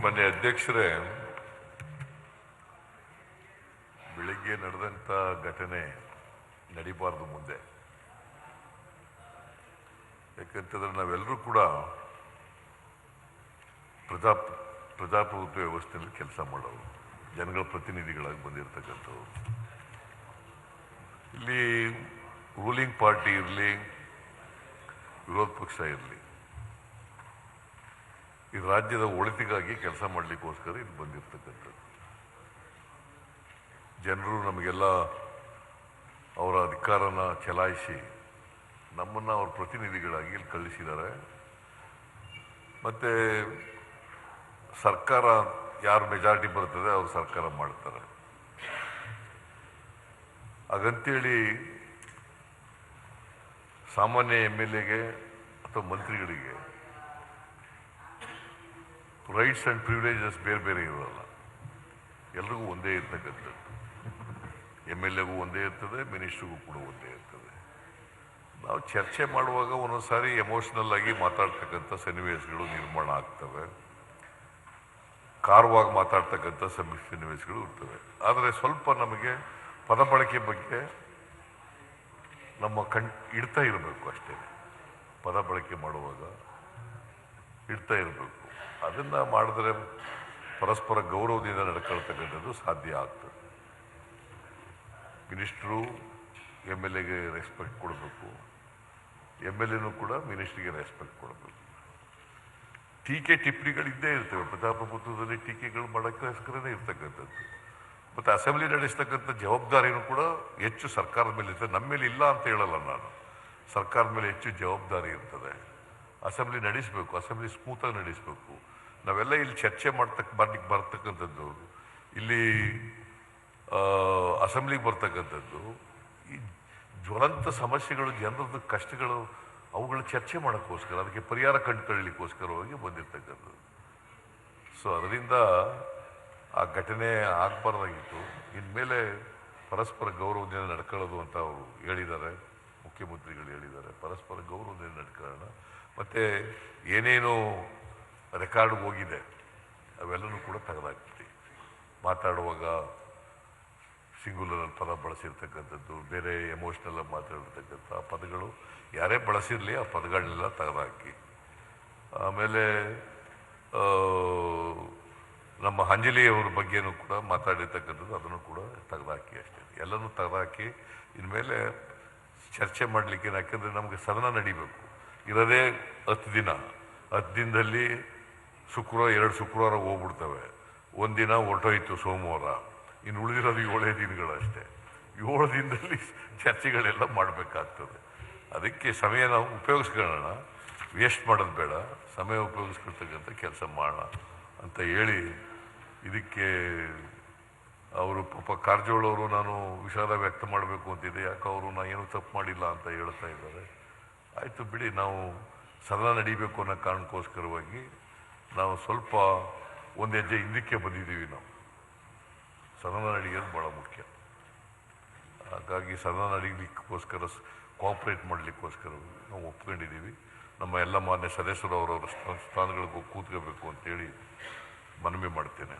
ಮೊನ್ನೆ ಅಧ್ಯಕ್ಷರೇ, ಬೆಳಿಗ್ಗೆ ನಡೆದಂಥ ಘಟನೆ ನಡೀಬಾರ್ದು ಮುಂದೆ. ಯಾಕಂತಂದ್ರೆ ನಾವೆಲ್ಲರೂ ಕೂಡ ಪ್ರಜಾ ಪ್ರಜಾಪ್ರಭುತ್ವ ವ್ಯವಸ್ಥೆಯಲ್ಲಿ ಕೆಲಸ ಮಾಡೋರು, ಜನಗಳ ಪ್ರತಿನಿಧಿಗಳಾಗಿ ಬಂದಿರತಕ್ಕಂಥವ್ರು. ಇಲ್ಲಿ ರೂಲಿಂಗ್ ಪಾರ್ಟಿ ಇರಲಿ, ವಿರೋಧ ಪಕ್ಷ ಇರಲಿ ಈ ರಾಜ್ಯದ ಒಳಿತಿಗಾಗಿ ಕೆಲಸ ಮಾಡಲಿಕ್ಕೋಸ್ಕರ ಇದು ಬಂದಿರತಕ್ಕಂಥದ್ದು. ಜನರು ನಮಗೆಲ್ಲ ಅವರ ಅಧಿಕಾರನ ಚಲಾಯಿಸಿ ನಮ್ಮನ್ನು ಅವ್ರ ಪ್ರತಿನಿಧಿಗಳಾಗಿ ಇಲ್ಲಿ ಕಳಿಸಿದ್ದಾರೆ. ಮತ್ತು ಸರ್ಕಾರ ಯಾರು ಮೆಜಾರಿಟಿ ಬರ್ತದೆ ಅವರು ಸರ್ಕಾರ ಮಾಡ್ತಾರೆ. ಹಾಗಂತೇಳಿ ಸಾಮಾನ್ಯ ಎಂ ಎಲ್ ಎಗೆ ಅಥವಾ ಮಂತ್ರಿಗಳಿಗೆ ರೈಟ್ಸ್ ಆ್ಯಂಡ್ ಪ್ರಿವಿಲೇಜಸ್ ಬೇರೆ ಬೇರೆ ಇರೋಲ್ಲ. ಎಲ್ರಿಗೂ ಒಂದೇ ಇರ್ತಕ್ಕಂಥದ್ದು. ಎಂ ಎಲ್ ಎಗೂ ಒಂದೇ ಇರ್ತದೆ ಮಿನಿಸ್ಟ್ರಿಗೂ ಕೂಡ ಒಂದೇ ಇರ್ತದೆ. ನಾವು ಚರ್ಚೆ ಮಾಡುವಾಗ ಒಂದೊಂದು ಸಾರಿ ಎಮೋಷ್ನಲ್ ಆಗಿ ಮಾತಾಡ್ತಕ್ಕಂಥ ಸನ್ನಿವೇಶಗಳು ನಿರ್ಮಾಣ ಆಗ್ತವೆ. ಕಾರವಾಗಿ ಮಾತಾಡ್ತಕ್ಕಂಥ ಸನ್ನಿವೇಶಗಳು ಇರ್ತವೆ. ಆದರೆ ಸ್ವಲ್ಪ ನಮಗೆ ಪದ ಬಳಕೆ ಬಗ್ಗೆ ನಮ್ಮ ಕಣ್ ಇಡ್ತಾ ಇರಬೇಕು ಅಷ್ಟೇ. ಪದ ಬಳಕೆ ಮಾಡುವಾಗ. ಇಡ್ತಾ ಇರಬೇಕು. ಅದನ್ನು ಮಾಡಿದ್ರೆ ಪರಸ್ಪರ ಗೌರವದಿಂದ ನಡ್ಕೊಳ್ತಕ್ಕಂಥದ್ದು ಸಾಧ್ಯ ಆಗ್ತದೆ. ಮಿನಿಸ್ಟ್ರು ಎಂ ಎಲ್ ಎಗೆ ರೆಸ್ಪೆಕ್ಟ್ ಕೊಡಬೇಕು. ಎಂ ಎಲ್ ಎನೂ ಕೂಡ ಮಿನಿಸ್ಟ್ರಿಗೆ ರೆಸ್ಪೆಕ್ಟ್ ಕೊಡಬೇಕು. ಟೀಕೆ ಟಿಪ್ಪಣಿಗಳಿದ್ದೇ ಇರ್ತವೆ. ಪ್ರಜಾಪ್ರಭುತ್ವದಲ್ಲಿ ಟೀಕೆಗಳು ಮಾಡೋಕ್ಕೋಸ್ಕರನೇ ಇರ್ತಕ್ಕಂಥದ್ದು. ಮತ್ತು ಅಸೆಂಬ್ಲಿ ನಡೆಸ್ತಕ್ಕಂಥ ಜವಾಬ್ದಾರಿನೂ ಕೂಡ ಹೆಚ್ಚು ಸರ್ಕಾರದ ಮೇಲೆ ಇರ್ತದೆ ನಮ್ಮ ಮೇಲೆ ಇಲ್ಲ ಅಂತ ಹೇಳಲ್ಲ ನಾನು. ಸರ್ಕಾರದ ಮೇಲೆ ಹೆಚ್ಚು ಜವಾಬ್ದಾರಿ ಇರ್ತದೆ. ಅಸೆಂಬ್ಲಿ ನಡೆಸಬೇಕು, ಅಸೆಂಬ್ಲಿ ಸ್ಮೂತಾಗಿ ನಡೆಸಬೇಕು. ನಾವೆಲ್ಲ ಇಲ್ಲಿ ಚರ್ಚೆ ಮಾಡ್ತಕ್ಕ ಬರ್ಲಿಕ್ಕೆ ಬರ್ತಕ್ಕಂಥದ್ದು. ಇಲ್ಲಿ ಅಸೆಂಬ್ಲಿಗೆ ಬರ್ತಕ್ಕಂಥದ್ದು. ಈ ಜ್ವಲಂತ ಸಮಸ್ಯೆಗಳು, ಜನರದ್ದು ಕಷ್ಟಗಳು, ಅವುಗಳ ಚರ್ಚೆ ಮಾಡೋಕ್ಕೋಸ್ಕರ, ಅದಕ್ಕೆ ಪರಿಹಾರ ಕಂಡುಕೊಳ್ಳಲಿಕ್ಕೋಸ್ಕರವಾಗಿ ಬಂದಿರ್ತಕ್ಕಂಥದ್ದು. ಸೊ ಅದರಿಂದ ಆ ಘಟನೆ ಆಗಬಾರ್ದಾಗಿತ್ತು. ಇನ್ಮೇಲೆ ಪರಸ್ಪರ ಗೌರವದಿಂದ ನಡ್ಕೊಳ್ಳೋದು ಅಂತ ಅವರು ಹೇಳಿದ್ದಾರೆ. ಮುಖ್ಯಮಂತ್ರಿಗಳು ಹೇಳಿದ್ದಾರೆ. ಪರಸ್ಪರ ಗೌರವದಿಂದ ನಡ್ಕೊಳ್ಳೋಣ. ಮತ್ತು ಏನೇನು ರೆಕಾರ್ಡ್ ಹೋಗಿದೆ, ಅವೆಲ್ಲನೂ ಕೂಡ ತೆಗೆದಾಗ್ತದೆ ಮಾತಾಡುವಾಗ ಸಿಂಗುಲರ್ ಪದ ಬಳಸಿರ್ತಕ್ಕಂಥದ್ದು, ಬೇರೆ ಎಮೋಷ್ನಲ್ ಮಾತಾಡಿರ್ತಕ್ಕಂಥ ಪದಗಳು, ಯಾರೇ ಬಳಸಿರಲಿ ಆ ಪದಗಳನ್ನೆಲ್ಲ ತೆಗೆದಾಕಿ. ಆಮೇಲೆ ನಮ್ಮ ಅಂಜಲಿಯವ್ರ ಬಗ್ಗೆನೂ ಕೂಡ ಮಾತಾಡಿರ್ತಕ್ಕಂಥದ್ದು ಅದನ್ನು ಕೂಡ ತೆಗೆದಾಕಿ ಅಷ್ಟೇ. ಎಲ್ಲನೂ ತೆಗೆದಾಕಿ, ಇನ್ಮೇಲೆ ಚರ್ಚೆ ಮಾಡಲಿಕ್ಕೆ ಯಾಕೆಂದರೆ ನಮಗೆ ಸದನ ನಡಿಬೇಕು. ಇರೋದೇ ಹತ್ತು ದಿನ. ಹತ್ತು ದಿನದಲ್ಲಿ ಶುಕ್ರವಾರ ಎರಡು ಶುಕ್ರವಾರ ಹೋಗ್ಬಿಡ್ತವೆ. ಒಂದಿನ ಹೊರಟೋಯ್ತು ಸೋಮವಾರ. ಇನ್ನು ಉಳಿದಿರೋದು ಏಳೇ ದಿನಗಳಷ್ಟೇ. ಏಳು ದಿನದಲ್ಲಿ ಚರ್ಚೆಗಳೆಲ್ಲ ಮಾಡಬೇಕಾಗ್ತದೆ. ಅದಕ್ಕೆ ಸಮಯ ನಾವು ಉಪಯೋಗಿಸ್ಕೊಳ್ಳೋಣ. ವೇಸ್ಟ್ ಮಾಡೋದು ಬೇಡ. ಸಮಯ ಉಪಯೋಗಿಸ್ಕೊಳ್ತಕ್ಕಂಥ ಕೆಲಸ ಮಾಡೋಣ ಅಂತ ಹೇಳಿ ಇದಕ್ಕೆ ಅವರು ಪಾಪ ಕಾರಜೋಳವರು ನಾನು ವಿಷಾದ ವ್ಯಕ್ತ ಮಾಡಬೇಕು ಅಂತಿದ್ದೆ. ಯಾಕೆ ಅವರು ನಾನು ಏನೂ ತಪ್ಪು ಮಾಡಿಲ್ಲ ಅಂತ ಹೇಳ್ತಾ ಇದ್ದಾರೆ. ಆಯಿತು ಬಿಡಿ, ನಾವು ಸದನ ನಡೀಬೇಕು ಅನ್ನೋ ಕಾರಣಕ್ಕೋಸ್ಕರವಾಗಿ ನಾವು ಸ್ವಲ್ಪ ಒಂದು ಹೆಜ್ಜೆ ಹಿಂದಕ್ಕೆ ಬಂದಿದ್ದೀವಿ ನಾವು. ಸದನ ನಡೆಯೋದು ಭಾಳ ಮುಖ್ಯ. ಹಾಗಾಗಿ ಸದನ ನಡೀಲಿಕ್ಕೋಸ್ಕರ ಕೋಆಪ್ರೇಟ್ ಮಾಡಲಿಕ್ಕೋಸ್ಕರ ನಾವು ಒಪ್ಕೊಂಡಿದ್ದೀವಿ. ನಮ್ಮ ಎಲ್ಲ ಮಾನ್ಯ ಸದಸ್ಯರು ಅವರವರ ಸ್ಥಾನಗಳಿಗೂ ಕೂತ್ಕೋಬೇಕು ಅಂತೇಳಿ ಮನವಿ ಮಾಡ್ತೇನೆ.